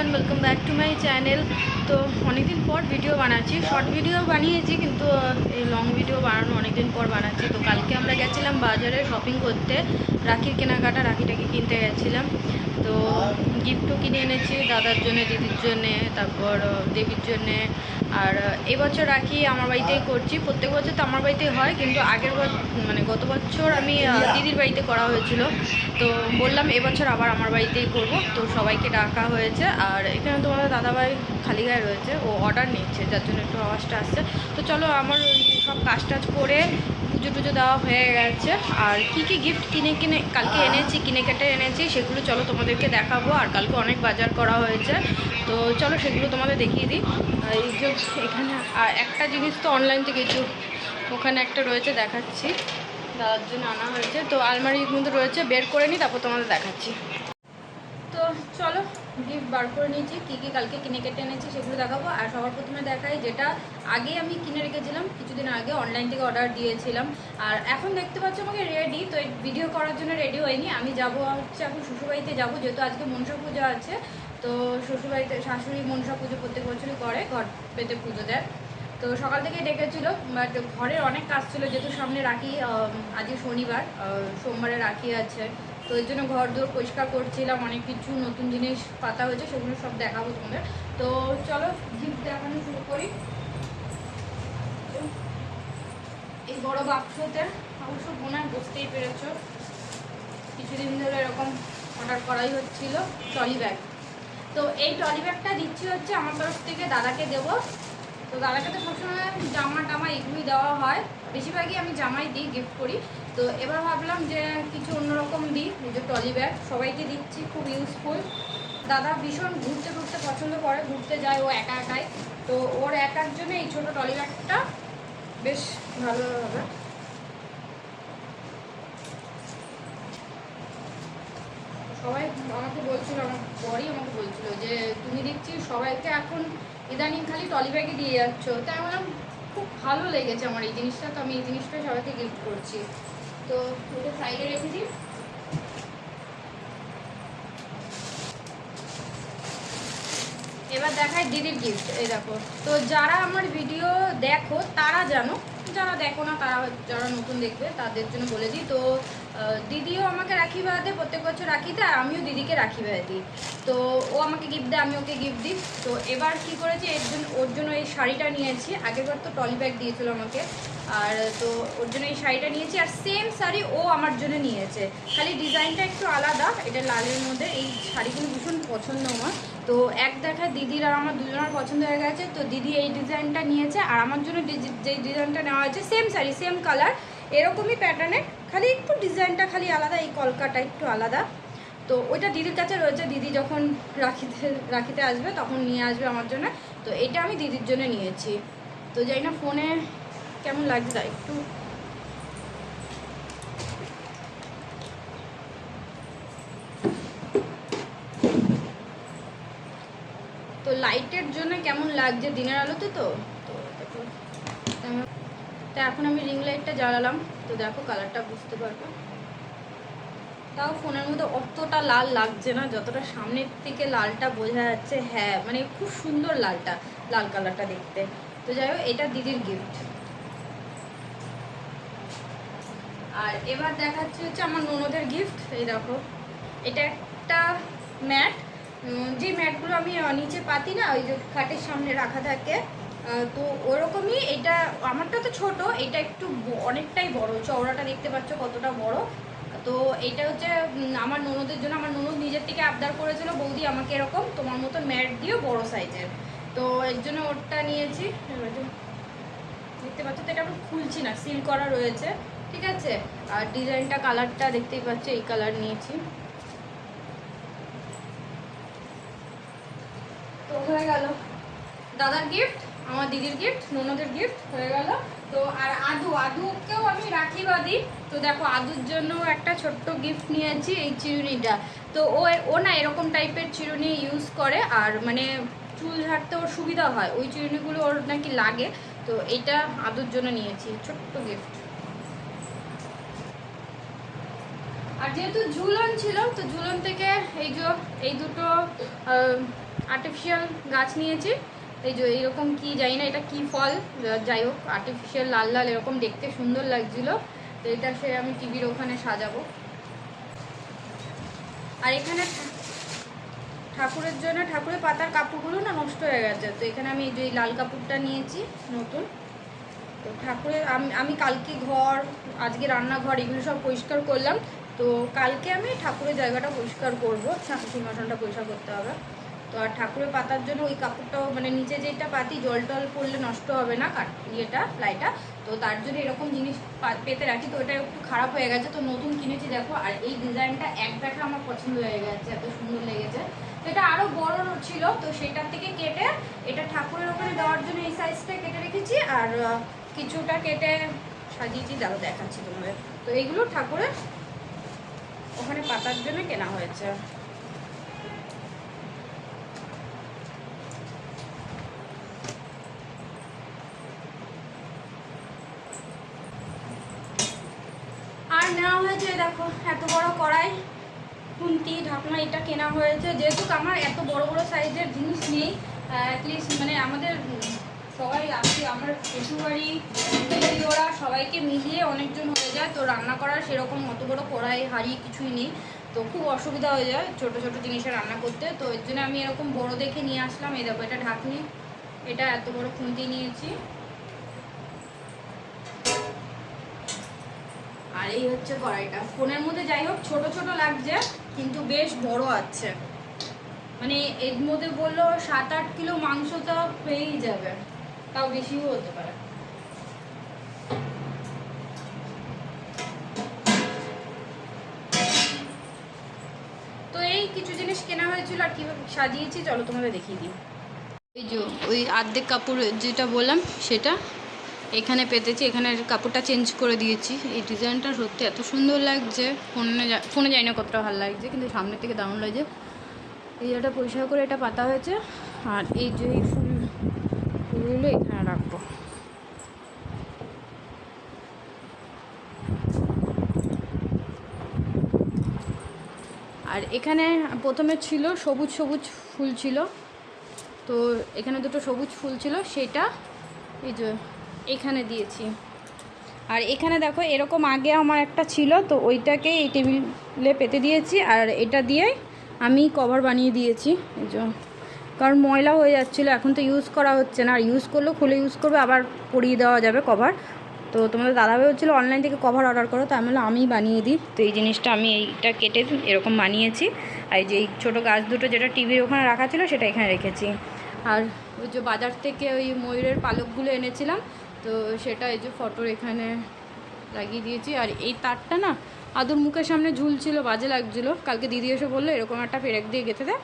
Everyone welcome back to my channel তো অনেকদিন পর ভিডিও বানাচ্ছি। শর্ট ভিডিও বানিয়েছি, কিন্তু এই লং ভিডিও বানানো অনেকদিন পর বানাচ্ছি। তো কালকে আমরা গেছিলাম বাজারে শপিং করতে। রাখির কেনাকাটা, রাখিটাকে কিনতে গেছিলাম। তো গিফটও কিনে এনেছি, দাদার জন্য, দিদির জন্যে, তারপর দেবীর জন্যে। আর এবছর রাখি আমার বাড়িতেই করছি। প্রত্যেক বছর তো আমার বাড়িতেই হয়, কিন্তু আগের মানে গত বছর আমি দিদির বাড়িতে করা হয়েছিল। তো বললাম এবছর আবার আমার বাড়িতেই করব। তো সবাইকে ডাকা হয়েছে। আর এখানে তোমাদের দাদাভাই খালি গায়ে রয়েছে, ও অর্ডার নিচ্ছে, যার জন্য একটু আওয়াজটা আসছে। তো চলো, আমার সব কাজ টাজ করে পুজো টুজো দেওয়া হয়ে গেছে। আর কি কি গিফট কিনে কিনে, কালকে এনেছি, কিনে কেটে এনেছি, সেগুলো চলো তোমাদেরকে দেখাবো। আর কালকে অনেক বাজার করা হয়েছে। তো চলো সেগুলো তোমাদের দেখিয়ে দিই। এই যে এখানে, আর একটা জিনিস তো অনলাইন থেকে কিছু ওখানে একটা রয়েছে, দেখাচ্ছি। দাদার জন্য আনা হয়েছে। তো আলমারির মধ্যে রয়েছে, বের করে নিই, তারপর তোমাদের দেখাচ্ছি। চলো গিফট বার করে নিয়েছি। কী কী কালকে কিনে কেটে এনেছি সেগুলো দেখাবো। আর সবার প্রথমে দেখাই যেটা আগে আমি কিনে রেখেছিলাম, কিছুদিন আগে অনলাইন থেকে অর্ডার দিয়েছিলাম। আর এখন দেখতে পাচ্ছ আমাকে রেডি তো ভিডিও করার জন্য রেডি হয়নি। আমি যাব হচ্ছে এখন শ্বশুরবাড়িতে যাব, যেহেতু আজকে মনসা পুজো আছে। তো শ্বশুরবাড়িতে শাশুড়ি মনসা পুজো প্রত্যেক বছরই করে, ঘর পেতে পুজো দেয়। তো সকাল থেকে ডেকেছিল বাট ঘরের অনেক কাজ ছিল, যেহেতু সামনে রাখি আজকে শনিবার সোমবারে রাখি আছে। তো এর জন্য ঘর দৌড় পরিষ্কার করছিলাম, অনেক কিছু নতুন জিনিস, পাতা হয়েছে, সেগুলো সব দেখাবো তোমাদের। তো চলো গিফট দেখানো শুরু করি। এই বড় বাক্সতে, অবশ্য বোনায় বুঝতেই পেরেছ। কিছুদিন ধরে এরকম অর্ডার করাই হচ্ছিল, ট্রলি ব্যাগ। তো এই ট্রলি ব্যাগটা দিচ্ছি হচ্ছে আমার তরফ থেকে, দাদাকে দেবো। তো দাদাকে তো সবসময় জামা টামা এগুলোই দেওয়া হয়। বেশিরভাগই আমি জামাই দিই গিফট করি। তো এবার ভাবলাম যে কিছু অন্যরকম দিই, এই যে ট্রলি ব্যাগ। সবাইকে দিচ্ছি, খুব ইউজফুল দাদা ভীষণ ঘুরতে ঘুরতে পছন্দ করে, ঘুরতে যায় ও একা একাই। তো ওর একার জন্য এই ছোটো ট্রলি ব্যাগটা বেশ ভালো হবে। সবাই আমাকে বলছিল, আমার পরই আমাকে বলছিল যে, তুমি দেখছি সবাইকে এখন ইদানিং খালি টলি ব্যাগে দিয়ে যাচ্ছ। তাই আমি বললাম, খুব ভালো লেগেছে আমার এই জিনিসটা, তো আমি এই জিনিসটা সবাইকে গিফট করছি। তো ওটা সাইডে রেখে দিই। এবার দেখায় দিদির গিফট এই দেখো। তো যারা আমার ভিডিও দেখো, তারা জানো, যারা দেখো না, তারা যারা নতুন দেখবে, তাদের জন্য বলে দিই। তো দিদিও আমাকে রাখি বেড়াতে প্রত্যেক বছর রাখি দেয় আমিও দিদিকে রাখি বেড়া দিই। তো ও আমাকে গিফট দেয়, আমি ওকে গিফট দিই। তো এবার কি করেছি, এর জন্য, ওর জন্য এই শাড়িটা নিয়েছি। আগেরবার তো টলি ব্যাগ দিয়েছিল আমাকে। আর তো ওর জন্য এই শাড়িটা নিয়েছি, আর সেম শাড়ি ও আমার জন্য নিয়েছে। খালি ডিজাইনটা একটু আলাদা, এটা লালের মধ্যে। এই শাড়িগুলো ভীষণ পছন্দ আমার। তো এক দেখা দিদির আর আমার দুজনের পছন্দ হয়ে গেছে। তো দিদি এই ডিজাইনটা নিয়েছে, আর আমার জন্য যে ডিজাইনটা নেওয়া হয়েছে সেম শাড়ি সেম কালার এরকমই প্যাটার্নের খালি একটু ডিজাইনটা খালি আলাদা, এই কলকাটা একটু আলাদা। তো ওইটা দিদির কাছে রয়েছে, দিদি যখন রাখিতে রাখিতে আসবে তখন নিয়ে আসবে আমার জন্য। তো এটা আমি দিদির জন্য নিয়েছি। তো যাই না ফোনে কেমন লাগছে একটু তো লাইটের জন্য কেমন লাগছে দিনের আলোতে তো? তা এখন আমি রিং লাইটটা জ্বালালাম। তো দেখো কালারটা বুঝতে পারব। তাও ফোনের মধ্যে অতটা লাল লাগছে না, যতটা সামনের থেকে লালটা বোঝা যাচ্ছে। হ্যাঁ মানে খুব সুন্দর লালটা, লাল কালারটা দেখতে। তো যাই হোক, এটা দিদির গিফট আর এবার দেখাচ্ছে হচ্ছে আমার ননদের গিফট এই দেখো, এটা একটা ম্যাট যে ম্যাটগুলো আমি নিচে পাতি না, ওই যে খাটের সামনে রাখা থাকে তো ওরকমই এটা, আমারটা তো ছোট, এটা একটু অনেকটাই বড়, চওড়াটা দেখতে পাচ্ছ কতটা বড়। তো এটা হচ্ছে আমার ননদের জন্য, আমার ননদ নিজের থেকে আবদার করেছিল, বৌদি আমাকে এরকম তোমার মতন ম্যাট দিও বড় সাইজের। তো এর জন্য ওরটা নিয়েছি। দেখতে পাচ্ছ তো, এটা আমি খুলছি না, সিল করা রয়েছে, ঠিক আছে? আর ডিজাইনটা, কালারটা দেখতেই পাচ্ছ, এই কালার নিয়েছি। তো হয়ে গেল। দাদার গিফট আমার দিদির গিফট ননদের গিফট হয়ে গেল। তো আর আদু, আদুকেও আমি রাখি বাঁধি তো দেখো, আদুর জন্য একটা ছোট্ট গিফট নিয়েছি এই চিরুনিটা। তো ও ও না এরকম টাইপের চিরুনি ইউজ করে, আর মানে চুল ঝাড়তে ওর সুবিধা হয়। ওই চিরুনিগুলো ওর নাকি লাগে। তো এটা আদুর জন্য নিয়েছি, ছোট্ট গিফট আর যেহেতু ঝুলন ছিল, তো ঝুলন থেকে এই যে, এই দুটো আর্টিফিশিয়াল গাছ নিয়েছি। এই যে এইরকম কি, জানি না এটা কি ফল যাই হোক আর্টিফিশিয়াল লাল লাল এরকম দেখতে সুন্দর লাগছিল। তো এটা সে আমি টিভির ওখানে সাজাবো। আর এখানে ঠাকুরের জন্য, ঠাকুরের পাতার কাপড়গুলো না নষ্ট হয়ে গেছে। তো এখানে আমি যে লাল কাপড়টা নিয়েছি, নতুন। তো ঠাকুরের, আমি কালকে ঘর, আজকে রান্নাঘর, এগুলো সব পরিষ্কার করলাম। তো কালকে আমি ঠাকুরের জায়গাটা পরিষ্কার করব সিংহাসনটা পরিষ্কার করতে হবে। তো আর ঠাকুরের পাতার জন্য ওই কাপড়টাও মানে নিচে যেটা পাতি, জল টল পড়লে নষ্ট হবে না ইয়েটা, প্লাইটা। তো তার জন্য এরকম জিনিস পেতে রাখি, তো এটা একটু খারাপ হয়ে গেছে। তো নতুন কিনেছি, দেখো, আর এই ডিজাইনটা এক দেখা আমার পছন্দ হয়ে গেছে, এত সুন্দর লেগেছে। তো এটা আরও বড় ছিল, তো সেটার থেকে কেটে এটা ঠাকুরের ওখানে দেওয়ার জন্য এই সাইজটা কেটে রেখেছি, আর কিছুটা কেটে সাজিয়েছি দাও দেখাচ্ছি তোমাদের। তো এইগুলো ঠাকুরের ওখানে পাতার জন্য কেনা হয়েছে। নেওয়া হয়েছে দেখো, এত বড় কড়াই, খুন্তি, ঢাকনা, এটা কেনা হয়েছে। যেহেতু আমার এত বড় বড় সাইজের জিনিস নেই অ্যাটলিস্ট মানে আমাদের সবাই আছে, আমার শ্বশুরবাড়ি ওরা সবাইকে মিলিয়ে অনেকজন হয়ে যায়, তো রান্না করার সেরকম অত বড় কড়াই, হাঁড়ি কিছুই নেই। তো খুব অসুবিধা হয়ে যায় ছোট ছোট জিনিসে রান্না করতে। তো এর জন্য আমি এরকম বড় দেখে নিয়ে আসলাম, এই দেখো, এটা ঢাকনি, এটা এত বড় খুন্তি নিয়েছি। এই হচ্ছে কড়াইটা। ফোনের মধ্যে যাই হোক, ছোট ছোট লাগছে, কিন্তু বেশ বড় আছে। মানে এর মধ্যে বলল সাত আট কিলো মাংস তো পেয়েই যাবে। তাও বেশিও হতে পারে। তো এই কিছু জিনিস কেনা হয়েছিল আর কীভাবে সাজিয়েছি, চলো তোমাদের দেখিয়ে দিই। এই যে ওই আর্ধেক কাপড় যেটা বললাম, সেটা এখানে পেতেছি, এখানে কাপড়টা চেঞ্জ করে দিয়েছি। এই ডিজাইনটা সত্যি এত সুন্দর লাগছে, ফোনে ফোনে জানি না কতটা ভালো লাগছে, কিন্তু সামনে থেকে দারুণ লাগছে। এই জায়গাটা পরিষ্কার করে এটা পাতা হয়েছে, আর এই যে এই ফুল ফুলগুলো এখানে রাখব। আর এখানে প্রথমে ছিল সবুজ সবুজ ফুল ছিল, তো এখানে দুটো সবুজ ফুল ছিল, সেটা এই যে এখানে দিয়েছি। আর এখানে দেখো, এরকম আগে আমার একটা ছিল, তো ওইটাকে এই টেবিলে পেতে দিয়েছি। আর এটা দিয়ে আমি কভার বানিয়ে দিয়েছি কারণ ময়লা হয়ে যাচ্ছিল, এখন তো ইউজ করা হচ্ছে না। আর ইউজ করলেও খুলে ইউজ করবে, আবার পরিয়ে দেওয়া যাবে কভার। তো তোমাদের দাদাভাই হচ্ছিল অনলাইন থেকে কভার অর্ডার করো। তো আমি বললাম, আমিই বানিয়ে দিই। তো এই জিনিসটা আমি এইটা কেটে এরকম বানিয়েছি। আর যে এই ছোটো গাছ দুটো যেটা টিভির ওখানে রাখা ছিল, সেটা এখানে রেখেছি। আর ওই যে বাজার থেকে ওই ময়ূরের পালকগুলো এনেছিলাম তো সেটা এই যে ফটোর এখানে লাগিয়ে দিয়েছি। আর এই তারটা না আদুর মুখের সামনে ঝুলছিল, বাজে লাগছিল। কালকে দিদি এসে বলল, এরকম একটা পেরেক দিয়ে গেঁথে দে,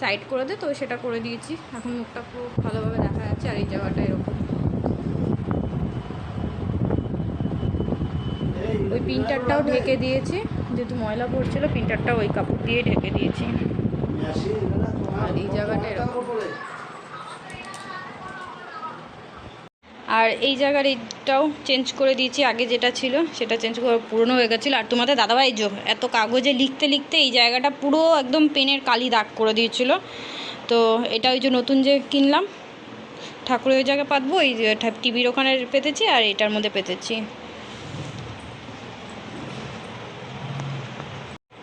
সাইড করে দে। তো সেটা করে দিয়েছি। এখন মুখটা খুব ভালোভাবে দেখা যাচ্ছে আর এই জায়গাটা এরকম। ওই প্রিন্টারটাও ঢেকে দিয়েছি। যেহেতু ময়লা পড়ছিল, প্রিন্টারটাও ওই কাপড় দিয়ে ঢেকে দিয়েছি। আর এই জায়গাটা এরকম। আর এই জায়গার এইটাও চেঞ্জ করে দিয়েছি, আগে যেটা ছিল সেটা চেঞ্জ করে পুরনো হয়ে গেছিল। আর তোমাদের দাদাভাই জো, এত কাগজে লিখতে লিখতে এই জায়গাটা পুরো একদম পেনের কালি দাগ করে দিয়েছিল। তো এটা ওই যে নতুন যে কিনলাম, ঠাকুরের ওই জায়গায় পাতবো, এই টিভির ওখানে পেতেছি আর এটার মধ্যে পেতেছি।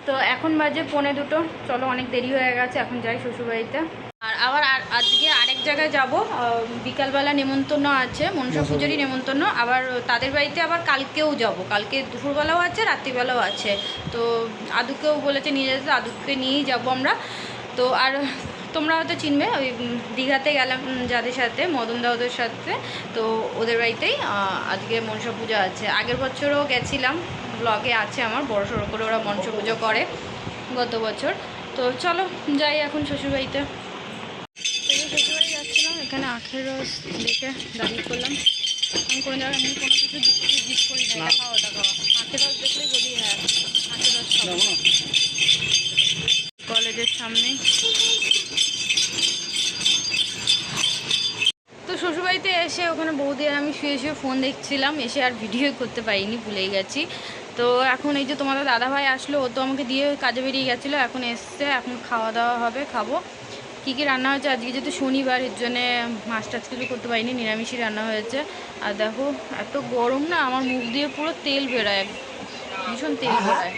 তো এখন বাজে পৌনে দুটো, চলো অনেক দেরি হয়ে গেছে, এখন যাই শ্বশুরবাড়িতে। আবার আর আজকে আরেক জায়গায় যাব বিকালবেলা নেমন্তন্ন আছে মনসা পুজোরই নেমন্তন্ন। আবার তাদের বাড়িতে আবার কালকেও যাব। কালকে দুপুরবেলাও আছে রাত্রিবেলাও আছে। তো আদুকেও বলেছে নিয়ে যেতে আদুকে নিয়েই যাব আমরা। তো আর তোমরা হয়তো চিনবে ওই দীঘাতে গেলাম যাদের সাথে মদন দা ওদের সাথে। তো ওদের বাড়িতেই আজকে মনসা পুজো আছে। আগের বছরও গেছিলাম ব্লগে আছে আমার বড় সড়ো করে ওরা মনসা পুজো করে গত বছর। তো চলো যাই এখন শ্বশুরবাড়িতে। তো শ্বশুরবাড়ি যাচ্ছিলাম এখানে আখের রস দেখে দাঁড়িয়ে করলাম আমি কোনো জায়গায় আমি কোনো কিছু জিজ্ঞেস করি না খাওয়া খাওয়া। আখের রস দেখলেই বলি হ্যাঁ আখের রস খাব। কলেজের সামনে। তো শ্বশুরবাড়িতে এসে ওখানে বৌদি আর আমি শুয়ে শুয়ে ফোন দেখছিলাম এসে আর ভিডিও করতে পারিনি ভুলেই গেছি। তো এখন এই যে তোমাদের দাদাভাই আসলো ও তো আমাকে দিয়ে কাজে বেরিয়ে গেছিল এখন এসছে এখন খাওয়া দাওয়া হবে খাব। কী কী রান্না হয়েছে? আজকে যেহেতু শনিবার এর জন্যে মাছ টাছ কিছু করতে পারিনি নিরামিষই রান্না হয়েছে। আর দেখো এত গরম না আমার মুখ দিয়ে পুরো তেল বেরোয় ভীষণ তেল বেরোয়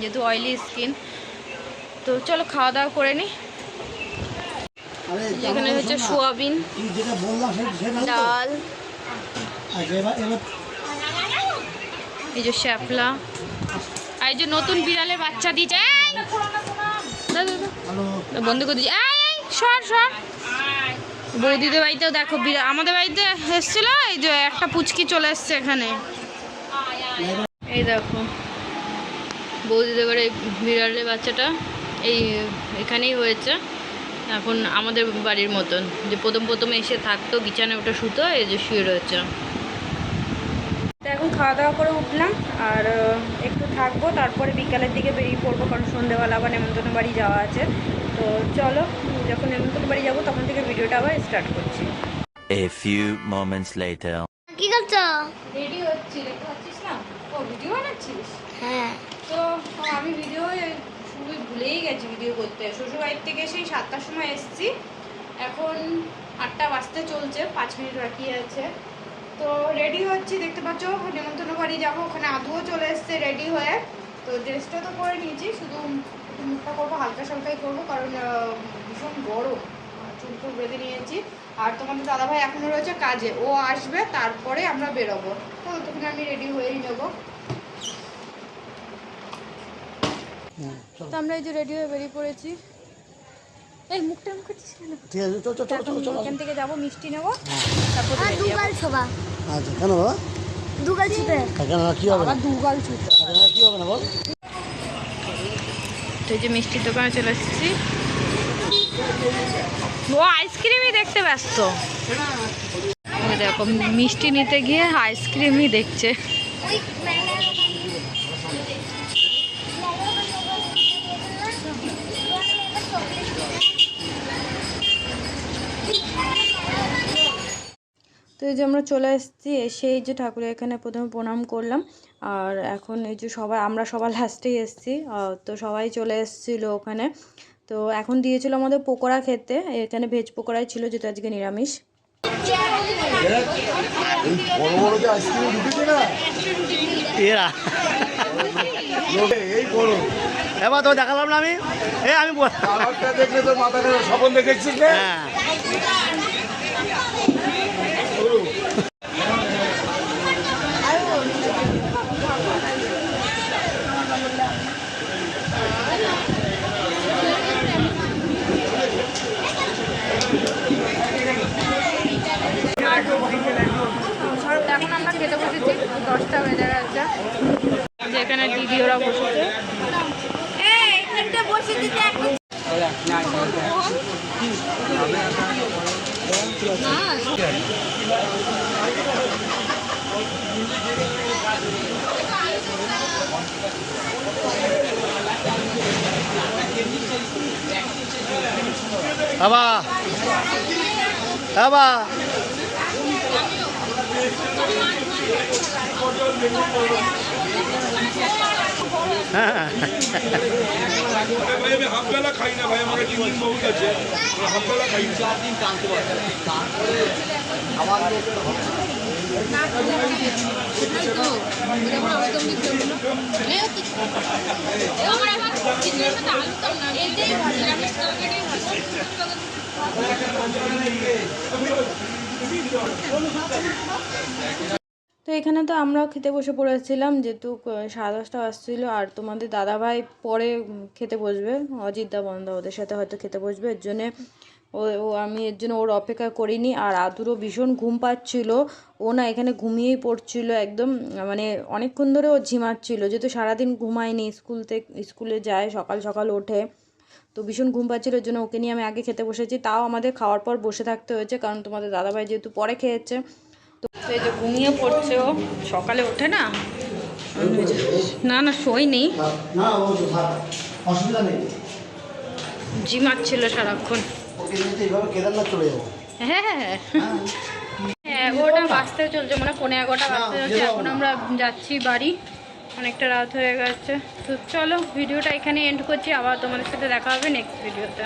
যেহেতু অয়েলি স্কিন তো চলো খাওয়া দাওয়া করে নিই আরে এখানে হচ্ছে সোয়াবিন? ডাল। এই যে শ্যাপলা। আর এই যে নতুন বিড়ালের বাচ্চা দিয়েছে। বন্ধ করে দিয়েছে। সর সর বৌদিদের বাড়িতেও দেখো বিড়াল আমাদের বাড়িতে এসেছিল, এই যে একটা পুচকি চলে এসছে এখানে। এই দেখো, বৌদিদের বাড়ি বিড়ালের বাচ্চাটা এই, এখানেই হয়েছে। এখন আমাদের বাড়ির মতন, যে প্রথম প্রথম এসে থাকতো, বিছানায় ওটা শুতো, এই যে শুয়ে রয়েছে। এখন খাওয়া দাওয়া করে উঠলাম, আর একটু থাকব, তারপরে বিকালের দিকে বেরিয়ে পড়ব, কারণ সন্ধ্যেবেলা আবার নেমন্তন্ন বাড়ি যাওয়া আছে। তো চলো যখন নেমন্তন্ন বাড়ি যাব তখন থেকে ভিডিওটা আবার স্টার্ট করছি। A few moments later. কি করছ? রেডি হচ্ছি দেখতে পাচ্ছিস না? ও ভিডিও বানাচ্ছিস? হ্যাঁ। তো আমি ভিডিও শুরু ভুলেই গেছি ভিডিও করতে। শ্বশুর বাড়ির থেকে সেই সাতটার সময় এসেছি। এখন আটটা বাজতে চলছে পাঁচ মিনিট বাকি আছে। তো রেডি হচ্ছি দেখতে পাচ্ছ নেমন্তন্ন বাড়ি যাব। ওখানে আদুও চলে এসছে রেডি হয়ে। তো ড্রেসটা তো করে নিয়েছি শুধু একটু মুখটা করব হালকা সালকাই করব কারণ ভীষণ গরম। চুল ফুল বেঁধে নিয়েছি। আর তোমাদের দাদাভাই এখনও রয়েছে কাজে। ও আসবে তারপরে আমরা বেরোবো। তো তখন আমি রেডি হয়েই নেব। তো আমরা এই যে রেডি হয়ে বেরিয়ে পড়েছি। এই মুখটা মুখ করছিস কেন ঠিক আছে চল চল চল চল। চল এখান থেকে যাব মিষ্টি নেব। তারপর আর বেরিয়ে যাব। দুগাল ছোবা। আচ্ছা কেন বাবা? দুগাল ছুতে কেন কি হবে? না দুগাল ছুটে। কেন কি হবে না বল? তো যে মিষ্টির দোকানে চলে এসেছি। ও, আইসক্রিমই দেখতে ব্যস্ত। দেখো, মিষ্টি নিতে গিয়ে আইসক্রিমই দেখছে। তো এই যে আমরা চলে এসেছি এসে এই যে ঠাকুরের এখানে প্রথমে প্রণাম করলাম। আর এখন এই যে সবাই আমরা সবার লাস্টেই এসেছি। তো সবাই চলে এসেছিল ওখানে। তো এখন দিয়েছিল আমাদের পকোড়া খেতে। এখানে ভেজ পকোড়াই ছিল যেটা আজকে নিরামিষ। এবার তো দেখালাম না আমি? এ আমি বল- দেখলে তো মাথা স্বপন দেখেছিস হ্যাঁ এখন আমরা খেতে বসেছি দশটা বেজে গেছে। যেখানে দিদি ওরা বসেছে। বাবা। বাবা হ্যাঁ ভাই আমি হাফ বেলা খাই না ভাই আমার দিন বহুত আছে হাফ বেলা খাই না তো এখানে তো আমরাও খেতে বসে পড়েছিলাম, যেহেতু সাড়ে দশটা আসছিল, আর তোমাদের দাদাভাই পরে খেতে বসবে অজিতদা বন্ধ ওদের সাথে হয়তো খেতে বসবে, এর জন্যে ও ও, আমি এর জন্য ওর অপেক্ষা করিনি, আর আদুরও ভীষণ ঘুম পাচ্ছিল, ও না এখানে ঘুমিয়েই পড়ছিল একদম মানে অনেকক্ষণ ধরে ও ঝিমাচ্ছিল, যেহেতু সারাদিন ঘুমায়নি, স্কুল থেকে স্কুলে যায়, সকাল সকাল ওঠে, তো ভীষণ ঘুম পাচ্ছিল, এর জন্য ওকে নিয়ে আমি আগে খেতে বসেছি, তাও আমাদের খাওয়ার পর বসে থাকতে হয়েছে, কারণ তোমাদের দাদাভাই যেহেতু পরে খেয়েছে ঘুমিয়ে পড়ছে ও। সকালে ওঠে না? না না শোয়নি নেই। জিমাচ্ছিল সারাক্ষণ। হ্যাঁ হ্যাঁ, হ্যাঁ।, হ্যাঁ এগারোটা বাঁচতে চলছে মানে পনেরো এগারোটা বাঁচতে চলছে। এখন আমরা যাচ্ছি বাড়ি। অনেকটা রাত হয়ে গেছে। তো চলো ভিডিওটা এখানে এন্ড করছি। আবার তোমাদের সাথে দেখা হবে নেক্সট ভিডিওতে